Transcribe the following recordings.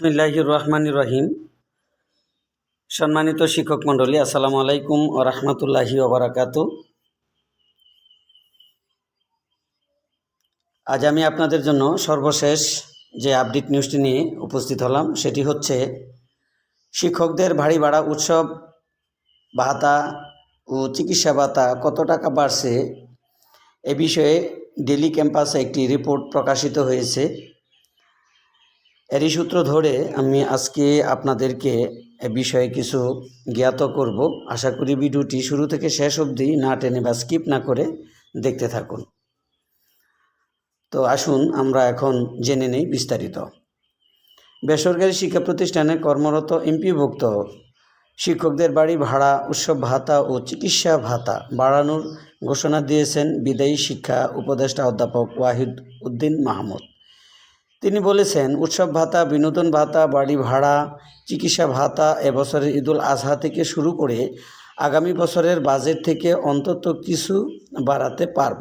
বিসমিল্লাহির রহমান রহিম। সম্মানিত শিক্ষক মণ্ডলী, আসসালামু আলাইকুম ও রহমতুল্লাহি ওবরাকাত আজ আমি আপনাদের জন্য সর্বশেষ যে আপডেট নিউজটি নিয়ে উপস্থিত হলাম, সেটি হচ্ছে শিক্ষকদের ভারী ভাড়া উৎসব ভাতা ও চিকিৎসা ভাতা কত টাকা বাড়ছে এ বিষয়ে ডেলি ক্যাম্পাসে একটি রিপোর্ট প্রকাশিত হয়েছে। এরই সূত্র ধরে আমি আজকে আপনাদেরকে এ বিষয়ে কিছু জ্ঞাত করব। আশা করি ভিডিওটি শুরু থেকে শেষ অবধি না টেনে বা স্কিপ না করে দেখতে থাকুন। তো আসুন, আমরা এখন জেনে নেই বিস্তারিত। বেসরকারি শিক্ষা প্রতিষ্ঠানে কর্মরত এমপিভুক্ত শিক্ষকদের বাড়ি ভাড়া, উৎসব ভাতা ও চিকিৎসা ভাতা বাড়ানোর ঘোষণা দিয়েছেন বিদায়ী শিক্ষা উপদেষ্টা অধ্যাপক ওয়াহিদ উদ্দিন মাহমুদ। তিনি বলেছেন, উৎসব ভাতা, বিনোদন ভাতা, বাড়ি ভাড়া, চিকিৎসা ভাতা এবছরের ঈদুল আজহা থেকে শুরু করে আগামী বছরের বাজেট থেকে অন্তত কিছু বাড়াতে পারব।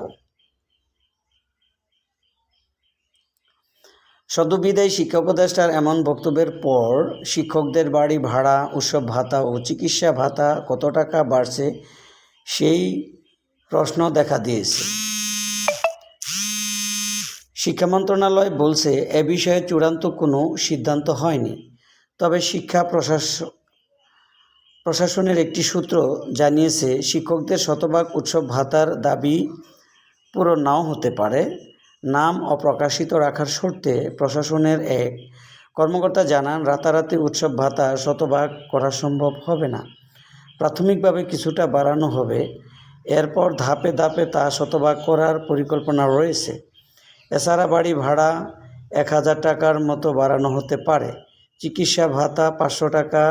সদ্যবিদায়ী শিক্ষা উপদেষ্টার এমন বক্তব্যের পর শিক্ষকদের বাড়ি ভাড়া, উৎসব ভাতা ও চিকিৎসা ভাতা কত টাকা বাড়ছে সেই প্রশ্ন দেখা দিয়েছে। শিক্ষা মন্ত্রণালয় বলছে, এ বিষয়ে চূড়ান্ত কোনো সিদ্ধান্ত হয়নি। তবে শিক্ষা প্রশাস, প্রশাসনের একটি সূত্র জানিয়েছে, শিক্ষকদের শতভাগ উৎসব ভাতার দাবি পুরো নাও হতে পারে। নাম অপ্রকাশিত রাখার শর্তে প্রশাসনের এক কর্মকর্তা জানান, রাতারাতি উৎসব ভাতা শতভাগ করা সম্ভব হবে না। প্রাথমিকভাবে কিছুটা বাড়ানো হবে। এরপর ধাপে ধাপে তা শতভাগ করার পরিকল্পনা রয়েছে। এছাড়া বাড়ি ভাড়া এক হাজার টাকার মতো বাড়ানো হতে পারে। চিকিৎসা ভাতা পাঁচশো টাকা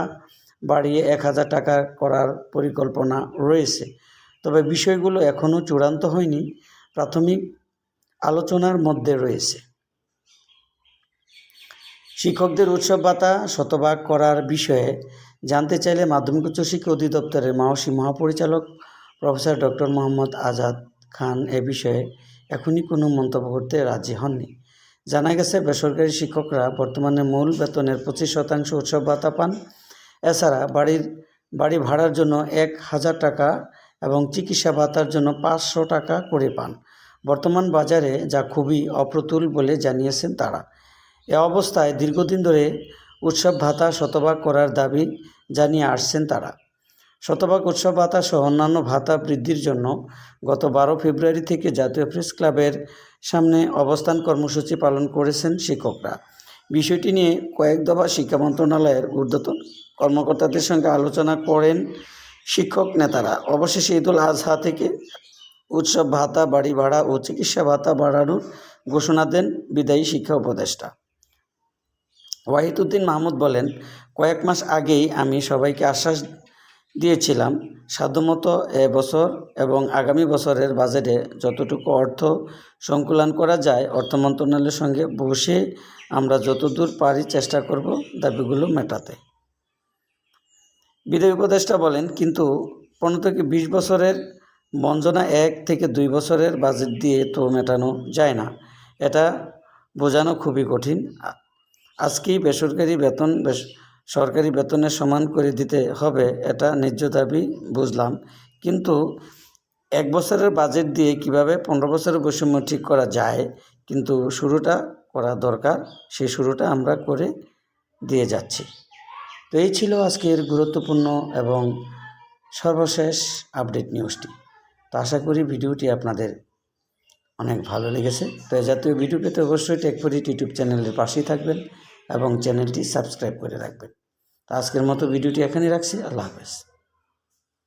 বাড়িয়ে এক হাজার টাকা করার পরিকল্পনা রয়েছে। তবে বিষয়গুলো এখনও চূড়ান্ত হয়নি, প্রাথমিক আলোচনার মধ্যে রয়েছে। শিক্ষকদের উৎসব ভাতা শতভাগ করার বিষয়ে জানতে চাইলে মাধ্যমিক উচ্চশিক্ষা অধিদপ্তরের মাওসী মহাপরিচালক প্রফেসর ডক্টর মোহাম্মদ আজাদ খান এ বিষয়ে এখনই কোনো মন্তব্য করতে রাজি হননি। জানা গেছে, বেসরকারি শিক্ষকরা বর্তমানে মূল বেতনের পঁচিশ শতাংশ উৎসব ভাতা পান। এছাড়া বাড়ির, বাড়ি ভাড়ার জন্য এক হাজার টাকা এবং চিকিৎসা ভাতার জন্য পাঁচশো টাকা করে পান। বর্তমান বাজারে যা খুবই অপ্রতুল বলে জানিয়েছেন তারা। এ অবস্থায় দীর্ঘদিন ধরে উৎসব ভাতা শতভাগ করার দাবি জানিয়ে আসছেন তারা। শতভাগ উৎসব ভাতা সহ অন্যান্য ভাতা বৃদ্ধির জন্য গত বারো ফেব্রুয়ারি থেকে জাতীয় প্রেস ক্লাবের সামনে অবস্থান কর্মসূচি পালন করেছেন শিক্ষকরা। বিষয়টি নিয়ে কয়েক দফা শিক্ষা মন্ত্রণালয়ের ঊর্ধ্বতন কর্মকর্তাদের সঙ্গে আলোচনা করেন শিক্ষক নেতারা। অবশেষে ঈদুল আজহা থেকে উৎসব ভাতা, বাড়ি ভাড়া ও চিকিৎসা ভাতা বাড়ানোর ঘোষণা দেন বিদায়ী শিক্ষা উপদেষ্টা। ওয়াহিদুদ্দিন মাহমুদ বলেন, কয়েক মাস আগেই আমি সবাইকে আশ্বাস দিয়েছিলাম। সাধ্যমতো এবছর এবং আগামী বছরের বাজেটে যতটুকু অর্থ সংকুলন করা যায়, অর্থ মন্ত্রণালয়ের সঙ্গে বসে আমরা যতদূর পারি চেষ্টা করব দাবিগুলো মেটাতে। বিদায় উপদেষ্টা বলেন, কিন্তু পনেরো থেকে বিশ বছরের বঞ্চনা এক থেকে দুই বছরের বাজেট দিয়ে তো মেটানো যায় না। এটা বোঝানো খুবই কঠিন। আজকেই বেসরকারি বেতন বেশ সরকারি বেতনের সমান করে দিতে হবে এটা ন্যায্য দাবি, বুঝলাম। কিন্তু এক বছরের বাজেট দিয়ে কীভাবে পনেরো বছরের বৈষম্য ঠিক করা যায়, কিন্তু শুরুটা করা দরকার সেই শুরুটা আমরা করে দিয়ে যাচ্ছি। তো এই ছিল আজকের গুরুত্বপূর্ণ এবং সর্বশেষ আপডেট নিউজটি। তো আশা করি ভিডিওটি আপনাদের অনেক ভালো লেগেছে। তো জাতীয় ভিডিও পেতে অবশ্যই টেকফরিট ইউটিউব চ্যানেলের পাশেই থাকবেন। এবং চ্যানেলটি সাবস্ক্রাইব করে রাখবেন। তো আজকের মতো ভিডিওটি এখানেই রাখছি। আল্লাহ হাফেজ।